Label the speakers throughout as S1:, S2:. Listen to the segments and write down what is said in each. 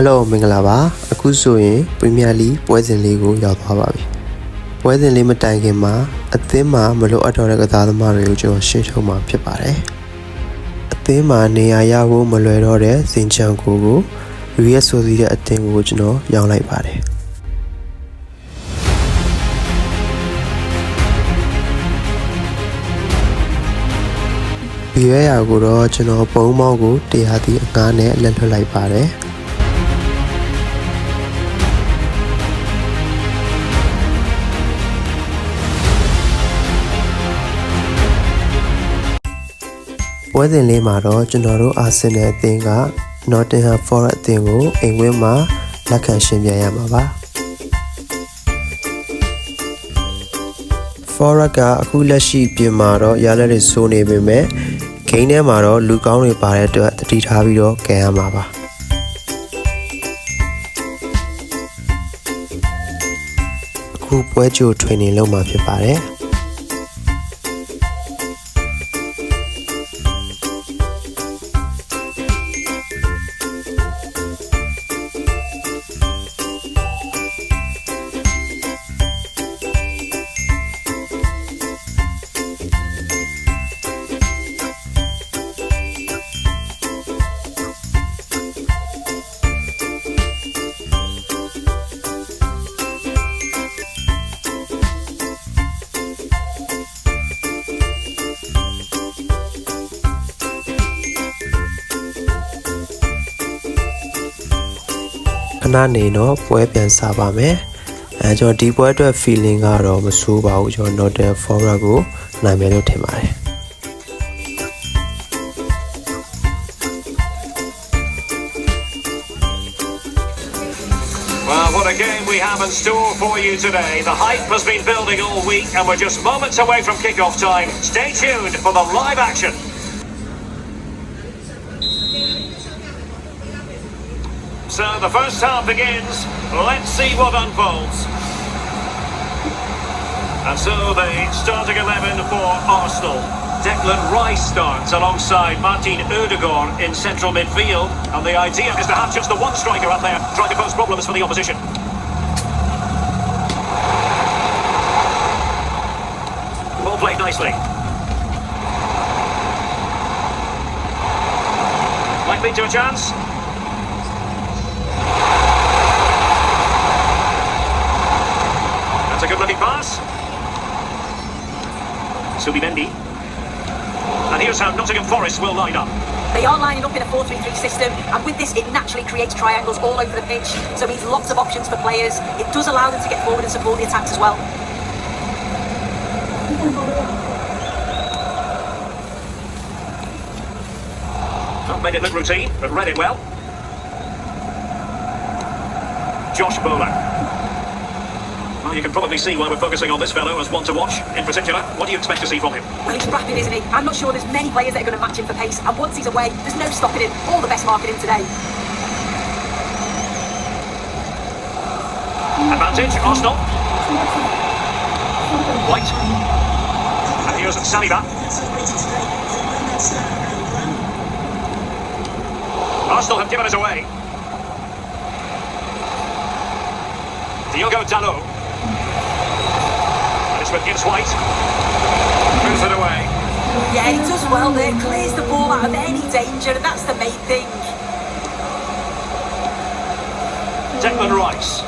S1: Hello မင်္ဂလာပါအခုဆိုရင်ပရီးမီးယားလိပွဲစဉ်လေးကိုရောက်သွားပါပြီပွဲစဉ်လေးမတိုင်ခင်မှာအသင်းမှာမလိုအပ်တော့တဲ့ကစားသမားတွေကိုကျွန်တော်ရှင်းထုတ်မှာဖြစ်ပါတယ်အသင်းမှာနေရာရဖို့မလွယ်တော့တဲ့ဇင်ချန်ကိုကို US ဆိုစီတဲ့အသင်းကိုကျွန်တော်ရောင်းလိုက်ပါတယ်ဒီရရာကိုတော့ကျွန်တော်ပုံမောင်းကိုတရားသီးအငားနဲ့လက်လွှတ်လိုက်ပါတယ် ပွဲစဉ်လေးမှာတော့ကျွန်တော်တို့အာဆင်နယ်အသင်းက Nottingham Forest အသင်းကိုအိမ်ဝင်းမှာလက်ခံရှင်ပြန်ရမှာပါ Forest ကအခုလက်ရှိပြင်မှာတော့ရလက်တွေစိုးနေပေမဲ့ဂိမ်းထဲမှာတော့လူကောင်းတွေပါတဲ့အတွက်တတိထားပြီးတော့ကယ်ရမှာပါအခုပွဲကြို training လုပ်မှာဖြစ်ပါတယ်။ ခဏနေတော့ပွဲပြန်စပါမယ်အဲကျွန်တော်ဒီပွဲအတွက် feeling ကတော့မဆိုးပါဘူးကျွန်တော် Northern Forest ကိုနိုင်မယ်လို့ထင်ပါတယ်
S2: Well, what a game we have in store for you today. The hype has been building all week, and we're just moments away from kickoff time. Stay tuned for the live action. So the first half begins. Let's see what unfolds. And so the starting 11 for Arsenal. Declan Rice starts alongside Martin Odegaard in central midfield. And the idea is to have just the one striker up there trying to pose problems for the opposition. Ball played nicely. Might lead to a chance. That's a good looking pass. Subimendi. And here's how Nottingham Forest will line up.
S3: They are lining up in a 4-3-3 system, and with this, it naturally creates triangles all over the pitch. So it means lots of options for players. It does allow them to get forward and support the attacks as well.
S2: Not made it look routine, but read it well. Josh Bowler. Well, you can probably see why we're focusing on this fellow as one to watch in particular. What do you expect to see from him?
S3: Well, he's rapid, isn't he? I'm not sure there's many players that are going to match him for pace. And once he's away, there's no stopping him. All the best marketing today.
S2: Advantage, Arsenal. White. And here's Saliba. Arsenal have given it away. Diogo Dalot. With Gibbs White. Moves it away.
S3: Yeah, he does well there. Clears the ball out of any danger, and that's the main thing.
S2: Declan Rice.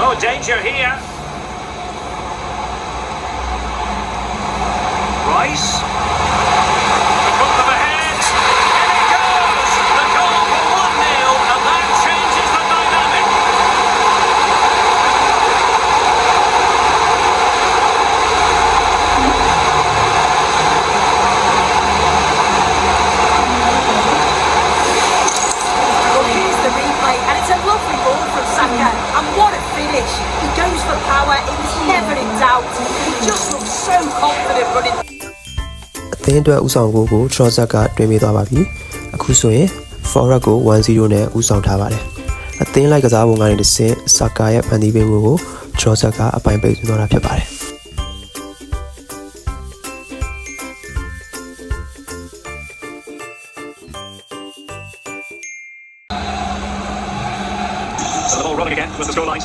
S2: Oh, danger here. Rice.
S1: သင်းအတွက်ဥဆောင်ကိုကို Trossard ကတွင်မိသွားပါပြီအခုဆိုရင် Forest ကို1-0နဲ့ဥဆောင်ထားပါတယ်အသင်းလိုက်ကစားပုံကနေတစ်ဆင့် Saka ရဲ့ဖန်တီးပေးမှုကို Trossard ကအပိုင်ပိတ်သွင်းသွားတာဖြစ်ပါတယ်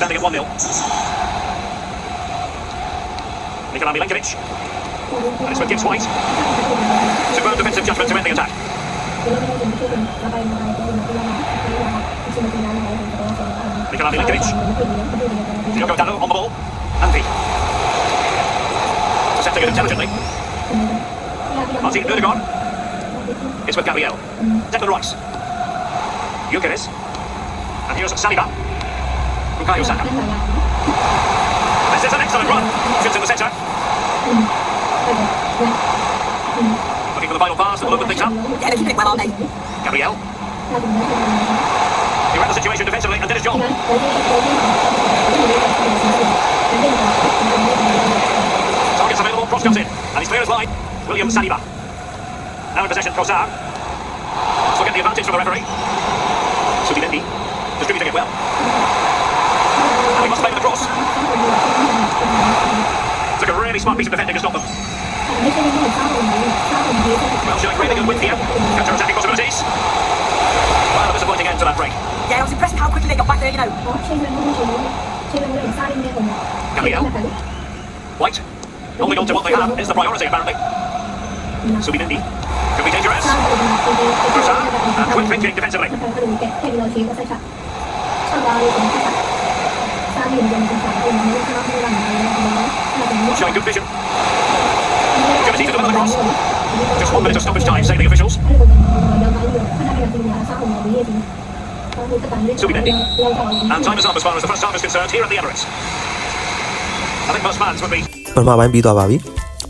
S2: And the ball rolling again with the scoreline standing at 1 0. Nikola Milenkovic. And it's with Gibbs White. Superb defensive judgment to end the attack. Nikola Milenkovic. Diogo Dallo on the ball. Andy. Intercepting it intelligently. Martin Ødegaard. It's with Gabriel. Declan Rice. Gyökeres. And here's Saliba. Bukayo Saka. This is an excellent run. Shoots in the centre. Looking for the final pass that will open things up.
S3: Yeah, they're keeping it well, aren't they?
S2: Gabriel. He read the situation defensively and did his job. Targets available, cross comes in. And he's clear as line. William Saliba. Now in possession, Trossard. So get the advantage from the referee. Subimendi. Distributing it well. And he must play with the cross. Took a really smart piece of defending to stop them. Well, showing really good. Counter-attacking possibilities. A disappointing end to that break.
S3: Yeah, I was impressed how quickly they got back there, you know.
S2: What they have is the priority, apparently. Showing good vision. Opportunity to deliver the cross. Just one minute of stoppage time, say the officials. Subimendi. And time is up as far as the first half is concerned here at the Emirates. I think most fans would be
S1: ပထမပိုင်းပြီးသွားပါပြီ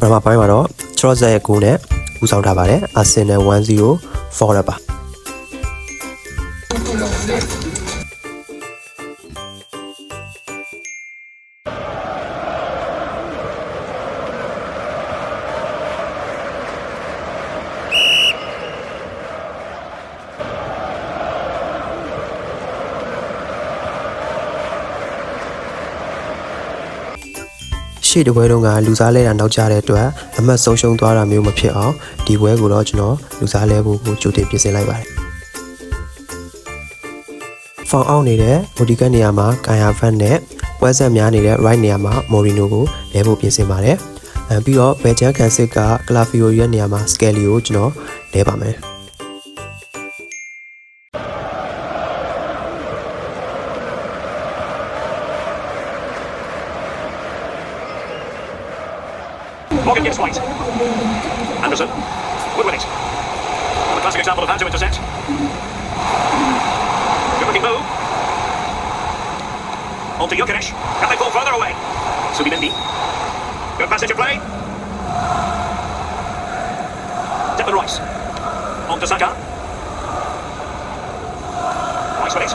S1: ပထမပိုင်းမှာတော့ Trossard ရဲ့ဂိုးနဲ့ဦးဆောင်ထားပါတယ် Arsenal 1-0 forward ပါ ရှေ့တစ်ပွဲတုန်းကလူစားလဲတာနောက်ကျတဲ့အတွက်အမှတ်ဆုံးရှုံးသွားတာမျိုးမဖြစ်အောင်ဒီပွဲကိုတော့ကျွန်တော်လူစားလဲဖို့ကိုကြိုတင်ပြင်ဆင်လိုက်ပါတယ်။ဖောင်အောင်နေတဲ့မိုဒီကန်နေရာမှာကန်ယာဖတ်နဲ့ပွဲဆက်များနေတဲ့ right နေရာမှာမော်ရီနိုကိုလဲဖို့ပြင်ဆင်ပါတယ်။အဲပြီးတော့ဘယ်ချန်ကန်စစ်ကကလာဖီယိုရဲ့နေရာမှာစကယ်လီကိုကျွန်တော်လဲပါမယ်။
S2: Morgan gets White. Anderson would win it. A classic example of how to intercept. Good looking move. On to Jokic. Can they pull further away? Subimendi. Good passage of play. Declan Rice. On to Saka. Rice with it.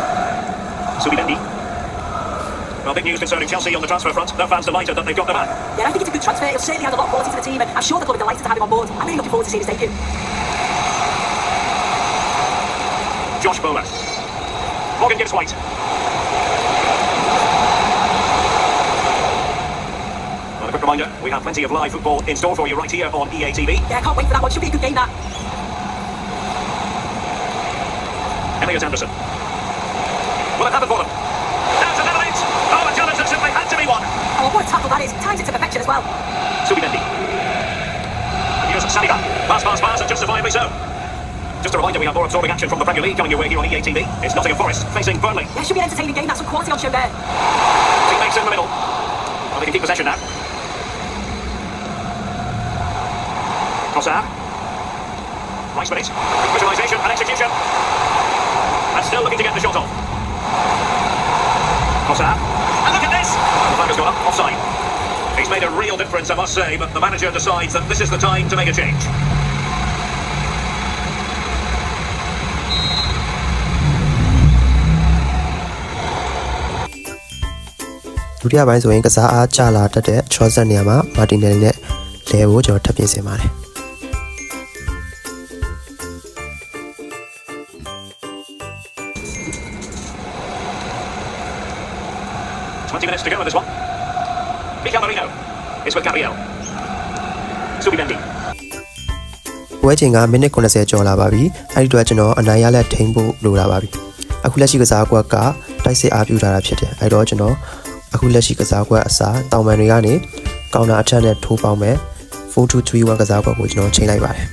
S2: Subimendi. Well, big news concerning Chelsea on the transfer front. Their fans delighted that they've got the man.
S3: Yeah, I think it's a good transfer. He'll certainly add a lot of quality to the team, and I'm sure the club are delighted to have him on board. I'm really looking forward to seeing his debut.
S2: Josh Bowler. Morgan gives White. Well, a quick reminder, we have plenty of live football in store for you right here on EA TV.
S3: Yeah, I can't wait for that one. Should be a good game, that.
S2: Elliot Anderson. Will it happen for them? That's another it! Oh, the challenge that simply had to be won!
S3: Oh, what a tackle that is. Times it to perfection as well.
S2: Subimendi. And here's Saliba. Pass, and so. Just a reminder, we have more absorbing action from the Premier League coming your way here on EA TV. It's Nottingham Forest facing Burnley.
S3: Yeah, should be an entertaining game. That's some quality on show there.
S2: Teammates in the middle. Well, they can keep possession now. Trossard. Nice minute. Visualisation and execution. And still looking to get the shot off. Trossard. And look at this! The flag has gone up, offside. He's made a real difference, I must say, but the manager decides that this is the time to make a change.
S1: ဒုတိယပိုင်းဆိုရင်ကစားအားကျလာတတ်တဲ့ Trossard နေရာမှာ Martinelli နဲ့လဲဖို့ကျွန်တော်ထပ်ပြင်ဆင်ပါတယ်
S2: 20 minutes to go in this one. Mikel Marino is with Gabriel. Subimendi.
S1: ပွဲချိန်ကမိနစ်90ကျော်လာပါပြီအဲ့ဒီတော့ကျွန်တော်အနိုင်ရလက်ထိန်းဖို့လိုလာပါပြီအခုလက်ရှိကစားကွက်ကတိုက်စစ်အားပြုထားတာဖြစ်တယ်အဲ့တော့ကျွန်တော် အခုလက်ရှိကစားကွက်အစားတောင်ပန်တွေကနေကောင်တာအထက်နဲ့ထိုးပေါင်းမဲ့4231ကစားကွက်ကိုကျွန်တော်ချိန်လိုက်ပါတယ်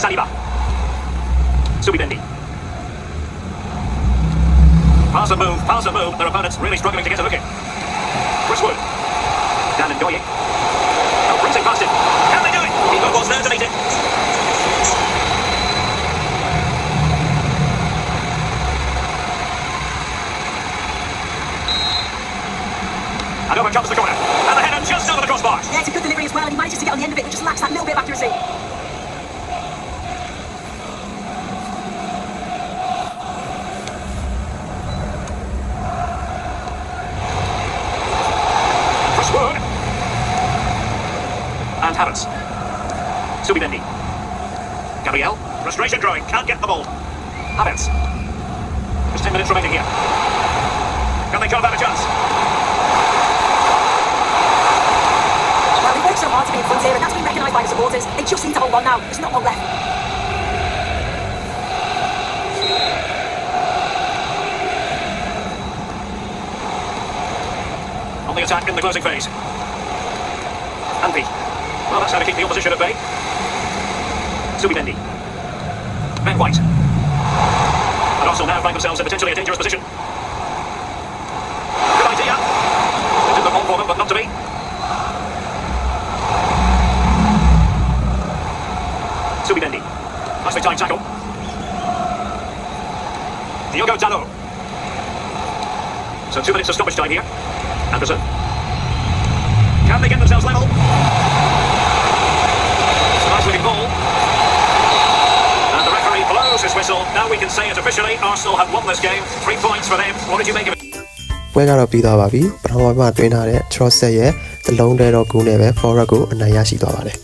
S2: Saliba. Subimendi. Pass and move, pass and move. Their opponents really struggling to get a look in. Chris Wood. Dan Ndoye. Oh, racing past him. Can they do it? He was there to meet it. And over comes the corner. And the header just over the crossbar.
S3: Yeah, it's a good delivery as well, and he manages to get on the end of it, but just lacks that little bit of accuracy.
S2: Chris Wood. And Harris. Subimendi. Gabriel. Frustration growing. Can't get the ball. Havertz. There's 10 minutes remaining here. Can they carve out a chance?
S3: Well, they worked so hard to be in front here, and that's been recognised by the supporters. They just need to hold on now. There's not long left.
S2: On the attack in the closing phase. Andy. Well, that's how to keep the opposition at bay. Subimendi. Ben White. And Arsenal now find themselves in potentially a dangerous position. Good idea. It did the ball for them, but not to be. Subimendi. Nicely timed tackle. Diogo Dalot. So two minutes of stoppage time here. Anderson. Can they get themselves level? Referee blows his whistle. Now we can say it officially. Arsenal have won this game. Three points for them. What did you make of it?
S1: ပွဲကတော့ပြီးသွားပါပြီပထမပိုင်းမှာတွင်းထားတဲ့ Trosset ရဲ့သလုံးတဲတော့ဂူနဲ့ပဲ Forward ကိုအနိုင်ရရှိသွားပါတယ်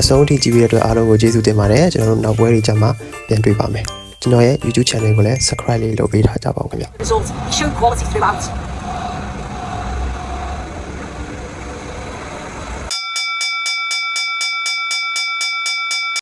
S1: အဆုံးအထိကြည့်ပြီးတဲ့အတွက်အားလုံးကိုကျေးဇူးတင်ပါတယ်ကျွန်တော်တို့နောက်ပွဲတွေကြမှာပြန်တွေ့ပါမယ်ကျွန်တော်ရဲ့ YouTube channel ကိုလည်း subscribe လေးလုပ်ပေးထားကြပါဦးခင်ဗျ